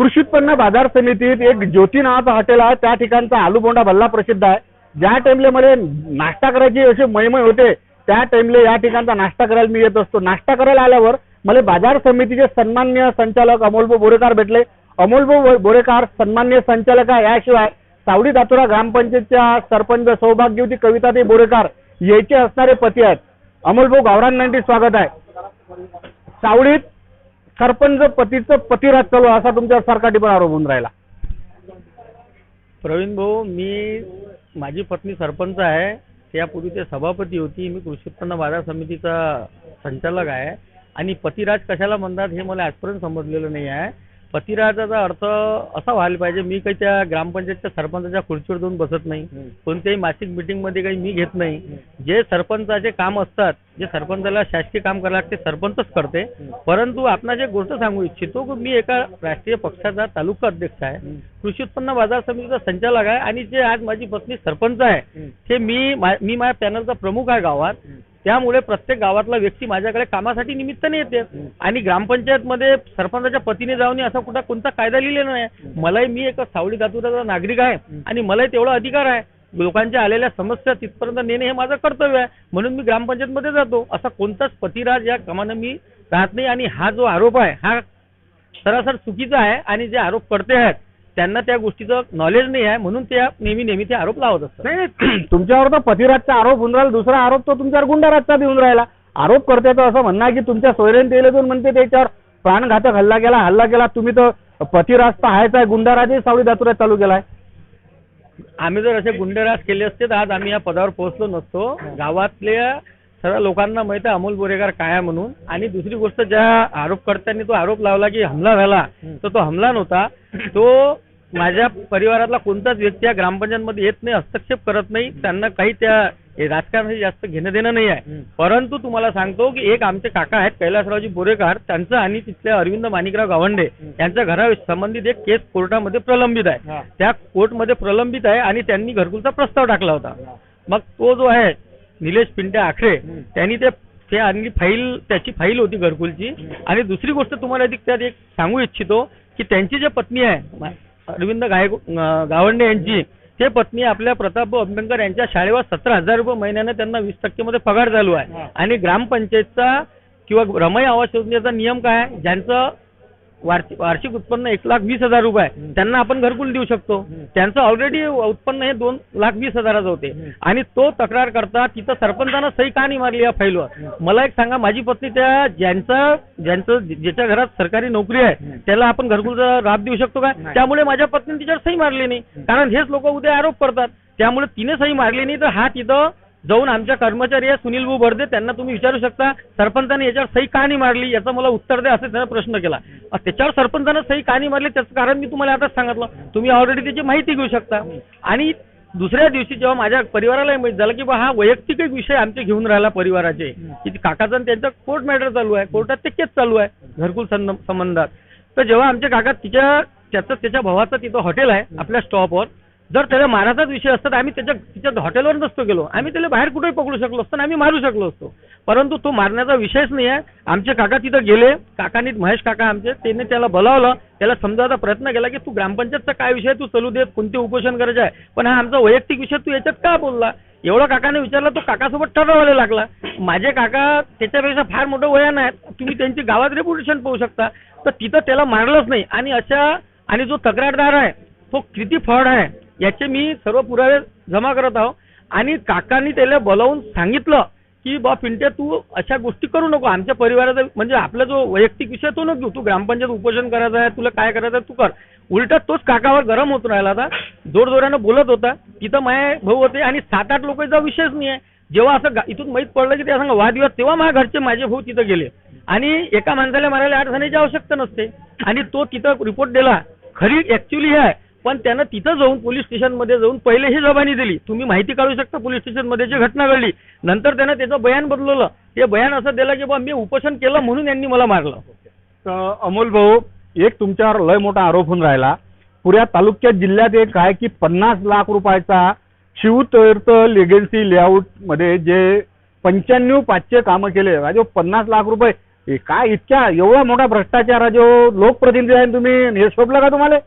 कृषी उत्पन्न बाजार समितीत एक ज्योती नावाचा हॉटेल आहे. त्या ठिकाणचा आलू बोंडा भल्ला प्रसिद्ध आहे. ज्या टाइमले मला नाश्ता करायची अशी मैमय होते त्या टाइमले या ठिकाणचा नाश्ता करायला मी येत असतो. नाश्ता करायला आल्यावर मला बाजार समितीचे सन्मान्य संचालक अमोलभाऊ बोरेकार भेटले. अमोलभाऊ बोरेकार सन्मान्य संचालक आहे. याशिवाय सावडी दातुरा ग्रामपंचायतच्या सरपंच सौभाग्यवती कविताताई बोरेकार याचे असणारे पती आहेत. अमोलभाऊ गावरांना स्वागत आहे. सावडीत सरपंच पतीचं पतिराज चालू असा तुमच्या सरकारी पण आरोप होऊन राहिला. प्रवीण भाऊ मी माझी पत्नी सरपंच आहे त्यापूर्वी ते सभापती होती मी कृषी उत्पन्न बाजार समितीचा संचालक आहे. आणि पतिराज कशाला म्हणतात हे मला आजपर्यंत समजलेलं नाही आहे. पतिराजाचा अर्थ असा व्हायला पाहिजे मी काही त्या ग्रामपंचायतच्या सरपंचाच्या खुर्चीवर जाऊन बसत नाही कोणत्याही मासिक मीटिंगमध्ये काही मी घेत नाही. जे सरपंचाचे काम असतात जे सरपंचाला शासकीय काम करायला लागते सरपंचच करते. परंतु आपणास एक गोष्ट सांगू इच्छितो की मी एका राष्ट्रीय पक्षाचा तालुका अध्यक्ष आहे कृषी उत्पन्न बाजार समितीचा संचालक आहे आणि जे आज माझी पत्नी सरपंच आहे ते मी मा- मी माझ्या पॅनलचा प्रमुख आहे गावात. त्यामुळे प्रत्येक गावातला व्यक्ती माझ्याकडे कामासाठी निमित्ताने येते आणि ग्रामपंचायतमध्ये सरपंचाच्या पतीने जाऊन असा कुठं कोणता कायदा लिहिलेला नाही. मलाही मी एक सावळी दातुराचा नागरिक आहे. आणि मलाही तेवढा अधिकार आहे. लोकांच्या आलेल्या समस्या तिथपर्यंत नेणे हे माझं कर्तव्य आहे. म्हणून मी ग्रामपंचायतमध्ये जातो. असा कोणताच पतिराज या कामानं मी राहत नाही. आणि हा जो आरोप आहे हा सरासर चुकीचा आहे. आणि जे आरोप करते आहेत त्यांना त्या गोष्टीचं नॉलेज नाही आहे म्हणून त्या नेहमी नेहमी ते आरोप लावत असतात. नाही तुमच्यावर तर पतिराजचा आरोप होऊन राहिला दुसरा आरोप तो तुमच्यावर गुंडाराजचा बी होऊन राहिला. आरोप करते असं म्हणणं आहे की तुमच्या सोयरेन तेलेतून म्हणते त्याच्यावर प्राणघातक हल्ला केला हल्ला केला तुम्ही तर पतिराज तर आहेच आहे गुंडाराजही सावळी दातुरात चालू केलाय आम्ही जर असे गुंडराज केले असते तर आज आम्ही या पदावर पोहोचलो नसतो. गावातल्या सर्व लोकांना माहिती आहे अमोल बोरेकर काय आहे म्हणून. आणि दुसरी गोष्ट ज्या आरोपकर्त्यांनी तो आरोप लावला की हमला झाला तर तो हमला नव्हता. तो माझ्या परिवारातला कोणताच व्यक्ती या ग्रामपंचायतमध्ये येत नाही हस्तक्षेप करत नाही त्यांना काही त्या राजकारणाशी जास्त घेणं देणं नाही आहे. परंतु तुम्हाला सांगतो की एक आमचे काका आहेत कैलासरावजी बोरेकर त्यांचं आणि तिथल्या अरविंद माणिकराव गावंडे यांच्या घरा संबंधित एक केस कोर्टामध्ये प्रलंबित आहे. त्या कोर्टमध्ये प्रलंबित आहे आणि त्यांनी घरकुलचा प्रस्ताव टाकला होता. मग तो जो आहे निलेश पिंटे आखरे त्यांनी ते ते आणली फाईल त्याची फाईल होती घरकुलची. आणि दुसरी गोष्ट तुम्हाला अधिक त्यात एक सांगू इच्छितो की त्यांची जी पत्नी आहे अरविंद गायक गावंडे यांची ते पत्नी आपल्या प्रताप अंबेडकर यांच्या शाळेवर सतरा हजार रुपये महिन्याने त्यांना वीस टक्केमध्ये पगार चालू आहे आणि ग्रामपंचायतचा किंवा रमई आवास योजनेचा नियम काय आहे? ज्यांचं वार्षिक उत्पन्न एक लाख वीस हजार रुपये त्यांना आपण घरकुल देऊ शकतो. त्यांचं ऑलरेडी उत्पन्न हे दोन लाख वीस हजाराचं होते. आणि तो तक्रार करता तिथं सरपंचानं सही का नाही मारली या फाईलवर मला एक सांगा माझी पत्नी त्या ज्यांचं ज्यांचं ज्याच्या घरात सरकारी नोकरी आहे त्याला आपण घरकुलचा लाभ देऊ शकतो का? त्यामुळे माझ्या पत्नीने तिच्यावर सही मारली नाही. कारण हेच लोक उद्या आरोप करतात. त्यामुळे तिने सही मारली नाही तर हा तिथं जाऊन आमच्या कर्मचारी आहे सुनील भाऊ बर्दे त्यांना तुम्ही विचारू शकता सरपंचाने याच्यावर सही का नाही मारली? याचा मला उत्तर द्या असं त्यानं प्रश्न केला. त्याच्यावर सरपंचानं सही का नाही मारली? त्याचं कारण मी तुम्हाला आताच सांगितलं. तुम्ही ऑलरेडी त्याची माहिती घेऊ शकता. आणि दुसऱ्या दिवशी जेव्हा माझ्या परिवाराला माहीत झालं की बा हा वैयक्तिक एक विषय आमचे घेऊन राहिला परिवाराचे. की काकाचा आणि त्यांचा कोर्ट मॅटर चालू आहे. कोर्टात ते केस चालू आहे. घरकुल संबंधात. तर जेव्हा आमचे काका तिच्या त्याचं त्याच्या भावाचं तिथं हॉटेल आहे आपल्या स्टॉपवर जर त्याला माराचाच विषय असता तर आम्ही त्याच्या तिच्या हॉटेलवर नसतो गेलो. आम्ही त्याला बाहेर कुठेही पकडू शकलो असतो आणि आम्ही मारू शकलो असतो. परंतु तो मारण्याचा विषयच नाही आहे. आमचे काका तिथं गेले. काकांनी महेश काका आमचे. त्याने त्याला बोलावलं. त्याला समजायचा प्रयत्न केला की तू ग्रामपंचायतचा काय विषय तू चालू देत कोणते उपोषण करायचे आहे? पण हा आमचा वैयक्तिक विषय तू याच्यात का बोलला? एवढा काकाने विचारला तो काकासोबत ठरवायला लागला. माझे काका त्याच्यापेक्षा फार मोठं वयान आहेत. तुम्ही त्यांची गावात रेप्युटेशन पाहू शकता. तर तिथं त्याला मारलंच नाही. आणि अशा आणि जो तक्रारदार आहे तो किती फळ आहे याचे मी सर्व पुरावे जमा करत आहो. आणि काकांनी त्याला बोलावून सांगितलं. की बा पिंट्या तू अशा गोष्टी करू नको. आमच्या परिवाराचा म्हणजे आपला जो वैयक्तिक विषय तो नको तू ग्रामपंचायत उपोषण करायचं आहे तुला काय करायचं आहे तू कर. उलट तोच काकावर गरम होत राहिला आता. जोरजोरानं बोलत होता तिथं माय भाऊ होते आणि सात आठ लोकांचा विषयच नाही आहे जेव्हा असं इथून माहीत पडलं की त्या सांगा वाद विवाद तेव्हा माझ्या घरचे माझे भाऊ तिथं गेले. आणि एका माणसाला मारायला आठ जाण्याची आवश्यकता नसते. आणि तो तिथं रिपोर्ट दिला. खरी ऍक्च्युली हे आहे. पण त्यानं तिथं जाऊन पोलीस स्टेशनमध्ये जाऊन पहिले ही जबानी दिली. तुम्ही माहिती काढू शकता पोलीस स्टेशनमध्ये जी घटना घडली. नंतर त्यानं त्याचं बयान बदलवलं. ते बयान असं दिलं की बा मी उपोषण केलं म्हणून यांनी मला मारलं. तर अमोल भाऊ एक तुमच्यावर लय मोठा आरोप होऊन राहिला. पुऱ्या तालुक्यात जिल्ह्यात एक आहे की पन्नास लाख रुपयाचा शिवतीर्थ लेगन्सी लेआउटमध्ये जे पंच्याण्णव पाचशे कामं केले. राजो पन्नास लाख रुपये. काय इतक्या एवढा मोठा भ्रष्टाचार आहे जो लोकप्रतिनिधी आहे तुम्ही हे शोभला का तुम्हाला?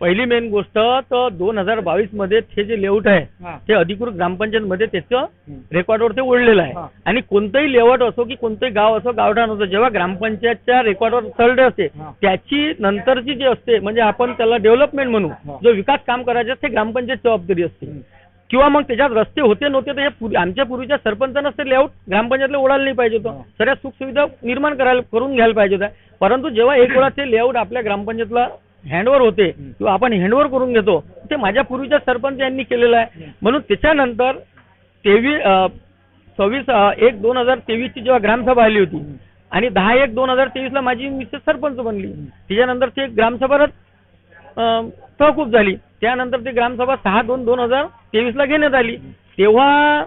पहिली मेन गोष्ट तर दोन हजार बावीसमध्ये हे जे लेआउट आहे. ते अधिकृत ग्रामपंचायत मध्ये त्याचं. रेकॉर्डवर ते ओढलेलं. आहे आणि कोणतंही लेआउट असो की कोणतंही गाव असो गावठाण असो जेव्हा ग्रामपंचायतच्या रेकॉर्डवर चढले असते. त्याची नंतरची जी असते म्हणजे आपण त्याला डेव्हलपमेंट म्हणू. जो विकास काम करायचे असते ग्रामपंचायत जबाबदारी असते किंवा मग त्याच्यात रस्ते होते नव्हते तर हे आमच्या पूर्वीच्या सरपंचानंच ते लेआउट ग्रामपंचायतला ओढायला नाही पाहिजे. होतं सगळ्या सुखसुविधा निर्माण करायला करून घ्यायला पाहिजे होत्या परंतु जेव्हा एक वेळा ते लेआउट आपल्या ग्रामपंचायतला हँडओव्हर होते किंवा आपण हँडओव्हर करून घेतो ते माझ्या पूर्वीच्या सरपंच यांनी केलेलं आहे. म्हणून त्याच्यानंतर तेवीस सव्वीस एक दोन हजार तेवीसची जेव्हा ग्रामसभा आली होती आणि दहा एक दोन हजार तेवीसला माझी मिसेस सरपंच बनली. त्याच्यानंतर ते ग्रामसभाच तहकूब झाली. त्यानंतर ते ग्रामसभा सहा दोन दोन हजार तेवीसला घेण्यात आली. तेव्हा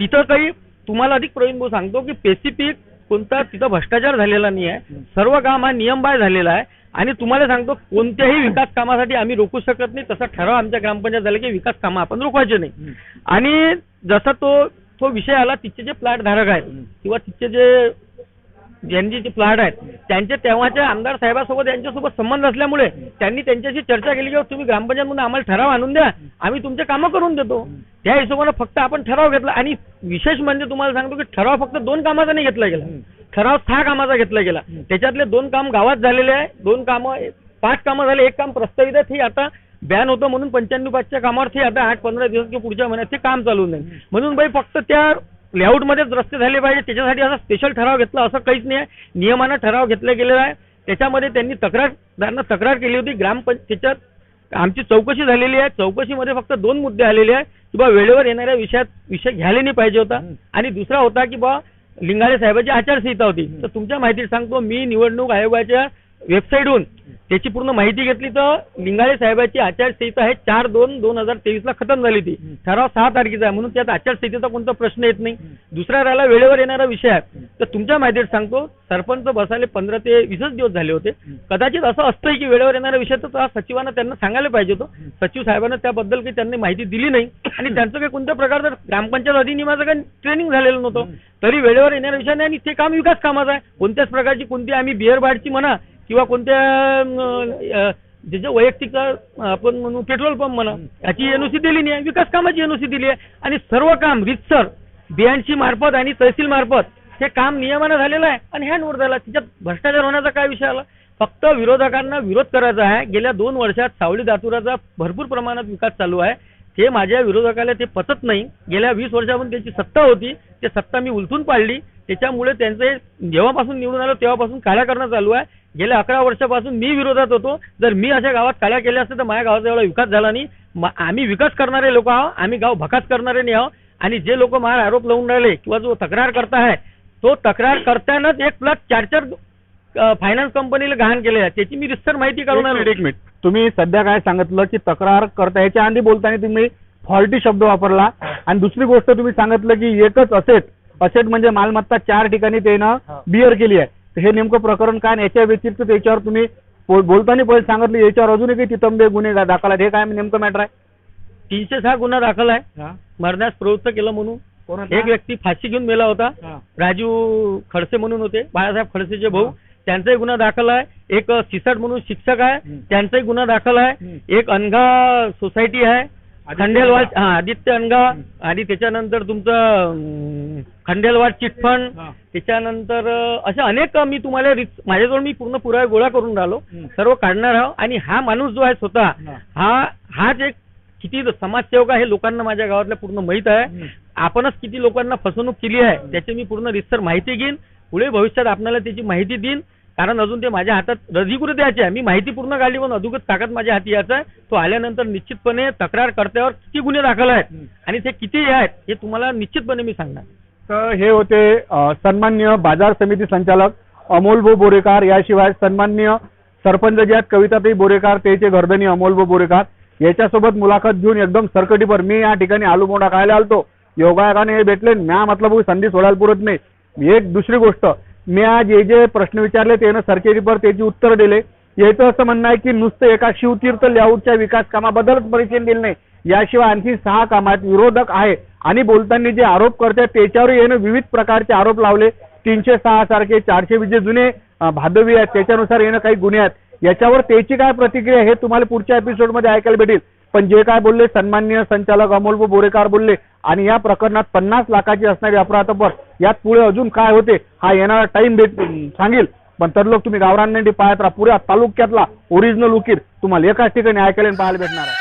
तिथं काही तुम्हाला अधिक प्रवीण भाऊ सांगतो की स्पेसिफिक कोणता तिथं भ्रष्टाचार झालेला नाही आहे. सर्व काम हा नियमबाह्य झालेला आहे. आणि तुम्हाला सांगतो कोणत्याही विकास कामासाठी आम्ही रोखू शकत नाही. तसा ठराव आमच्या ग्रामपंचायत झाला की विकास कामं आपण रोखवायचे नाही. आणि जसा तो तो विषय आला तिचे जे प्लॅट धारक आहेत किंवा तिचे जे ज्यांचे जे प्लॅट आहेत त्यांचे तेव्हाच्या आमदार साहेबासोबत यांच्यासोबत संबंध असल्यामुळे त्यांनी त्यांच्याशी चर्चा केली की तुम्ही ग्रामपंचायतमध्ये आम्हाला ठराव आणून द्या. आम्ही तुमचे कामं करून देतो. त्या हिशोबानं फक्त आपण ठराव घेतला. आणि विशेष म्हणजे तुम्हाला सांगतो की ठराव फक्त दोन कामाचा नाही घेतला गेला. ठराव सहा कामाचा घेतला गेला. त्याच्यातले दोन काम गावात झालेले आहे दोन कामं पाच कामं झाले एक काम प्रस्तावित आहे आता बॅन होतं म्हणून पंच्याण्णव पाचच्या कामावर ते आता आठ पंधरा दिवस किंवा पुढच्या महिन्यात ते काम चालू नाही म्हणून बाई फक्त त्या लेआउटमध्येच रस्ते झाले पाहिजे त्याच्यासाठी असा स्पेशल ठराव घेतला असं काहीच नाही आहे. नियमानं ठराव घेतला गेलेला आहे. त्याच्यामध्ये त्यांनी तक्रारदारांना तक्रार केली होती ग्रामपंच त्याच्यात आमची चौकशी झालेली आहे. चौकशीमध्ये फक्त दोन मुद्दे आलेले आहे की बा वेळेवर येणाऱ्या विषयात विषय घ्यायला नाही पाहिजे होता. आणि दुसरा होता की बा लिंगाळे साहेबाची आचारसंहिता होती. तर तुमच्या माहिती सांगतो मी निवडणूक आयोगाच्या वेबसाईटहून त्याची पूर्ण माहिती घेतली. तर लिंगाळे साहेबाची आचारसंहिता आहे चार दोन दोन हजार तेवीसला खतम झाली ती. ठराव सहा तारखेचा आहे. म्हणून त्यात आचारसंहितेचा कोणता प्रश्न येत नाही. दुसरा राहिला वेळेवर येणारा विषय आहे. तर तुमच्या माहितीत सांगतो सरपंच बसायला पंधरा ते वीसच दिवस झाले होते. कदाचित असं असतंय की वेळेवर येणारा विषय तर सचिवांना त्यांना सांगायला पाहिजे होतं. सचिव साहेबांना त्याबद्दल काही त्यांनी माहिती दिली नाही. आणि त्यांचं काही कोणत्या प्रकारचं ग्रामपंचायत अधिनियमाचं काही ट्रेनिंग झालेलं नव्हतं. तरी वेळेवर येणारा विषय नाही आणि ते काम विकास कामाचं आहे. कोणत्याच प्रकारची कोणती आम्ही बिअर बारची म्हणा किंवा कोणत्या जे जे वैयक्तिक आपण म्हणू पेट्रोल पंप म्हणा याची एनओसी दिली नाही. विकास कामाची एनओसी दिली आहे. आणि सर्व काम रितसर बियांची मार्फत आणि तहसील मार्फत हे काम नियमानं झालेलं आहे. आणि हँडओव्हर झाला तिच्यात भ्रष्टाचार होण्याचा काय विषय आला? फक्त विरोधकांना विरोध करायचा आहे. गेल्या दोन वर्षात सावली दातुराचा भरपूर प्रमाणात विकास चालू आहे. ते माझ्या विरोधकाला ते पचत नाही. गेल्या वीस वर्षापासून त्यांची सत्ता होती. ते सत्ता मी उलथून पाडली. त्याच्यामुळे त्यांचे जेव्हापासून निवडून आलो तेव्हापासून काळ्या करणं चालू आहे. गेल्या अकरा वर्षापासून मी विरोधात होतो. जर मी अशा गावात काळ्या केल्या असते तर माझ्या गावाचा एवढा विकास झाला नाही. आम्ही विकास करणारे लोक आहोत. आम्ही गाव भकास करणारे नाही आहोत. आणि जे लोक मला आरोप लावून राहिले किंवा जो तक्रार करता आहे तो तक्रार करतानाच एक प्लस चार चार फायनान्स कंपनीला गहाण केले आहे. त्याची मी रिस्टर माहिती आलो. एक मिनिट. तुम्ही सध्या काय सांगितलं की तक्रार करता याच्या आधी बोलताना तुम्ही फॉल्टी शब्द वापरला. आणि दुसरी गोष्ट तुम्ही सांगितलं की एकच असेट असेट म्हणजे मालमत्ता चार ठिकाणी त्यानं बिअर केली आहे. तर हे नेमकं प्रकरण काय आणि याच्या व्यतिरिक्त त्याच्यावर तुम्ही बोल- बोलताना पहिले सांगितलं याच्यावर अजूनही काही तितंबे गुन्हे दा- दाखल आहेत. हे काय नेमकं मॅटर आहे? तीनशे सहा गुन्हा दाखल आहे. मरण्यास प्रवृत्त केलं म्हणून. एक व्यक्ती फाशी घेऊन मेला होता. राजू खडसे म्हणून होते. बाळासाहेब खडसेचे भाऊ. त्यांचाही गुन्हा दाखल आहे. एक सिसट म्हणून शिक्षक आहे. त्यांचाही गुन्हा दाखल आहे. एक अनघा सोसायटी आहे. खंडेलवाड हा आदित्य अनघा आणि त्याच्यानंतर तुमचं खंडेलवाड चिटफंड. त्याच्यानंतर अं, असे अनेक मी तुम्हाला माझ्याजवळ मी पूर्ण पुरावे गोळा करून राहिलो. सर्व काढणार आहो. आणि हा माणूस जो आहे स्वतः हा हाच एक किती समाजसेवक आहे हे लोकांना माझ्या गावातल्या पूर्ण माहीत आहे. आपणच किती लोकांना फसवणूक केली आहे त्याची मी पूर्ण रिसर माहिती घेईन. पुढे भविष्यात आपल्याला त्याची माहिती देईन. कारण अजून ते माझ्या हातात रजिकुरी द्यायचे आहे. मी माहिती पूर्ण काढली पण अधुगत कागद माझ्या हाती यायचा आहे. तो आल्यानंतर निश्चितपणे तक्रार कर्त्यावर किती गुन्हे दाखल आहेत आणि ते किती आहेत हे तुम्हाला निश्चितपणे मी सांगणार. तर हे होते अ, सन्माननीय बाजार समिती संचालक अमोलभाऊ बोरेकार. याशिवाय सन्माननीय सरपंच जे आहेत कविताताई बोरेकार त्याचे गर्दनी अमोलभाऊ बोरेकार. याच्यासोबत मुलाखत घेऊन एकदम सरकटीवर मी या ठिकाणी आलू मोडा खायला आलतो. योगायोगाने हे भेटले म्या मतलब संधी सोडायला पुरत नाही. एक दुसरी गोष्ट मी आज जे जे प्रश्न विचारले त्यानं सरकेटीवर त्याची उत्तर दिले. याचं असं म्हणणं आहे की नुसतं एका शिवतीर्थ लेआउटच्या विकास कामाबद्दलच परिचय दिले नाही. याशिवाय आणखी सहा कामात विरोधक आहे आणि बोलताना जे आरोप करतात त्याच्यावर येणं विविध प्रकारचे आरोप लावले. तीनशे सहा सारखे चारशे विजे जे जुने भादवी आहेत त्याच्यानुसार येणं काही गुन्हे आहेत. याच्यावर त्याची काय प्रतिक्रिया हे तुम्हाला पुढच्या एपिसोडमध्ये ऐकायला भेटेल. पण जे काय बोलले सन्माननीय संचालक अमोल बोरेकार बोलले आणि या प्रकरणात पन्नास लाखाची असणारी अपराधपर यात पुढे अजून काय होते हा येणारा टाइम भेट सांगेल. पण तर लोक तुम्ही गावरान पाहत राहा. पुऱ्या तालुक्यातला ओरिजिनल उकीर तुम्हाला एकाच ठिकाणी ऐकायला पाहायला भेटणार आहे.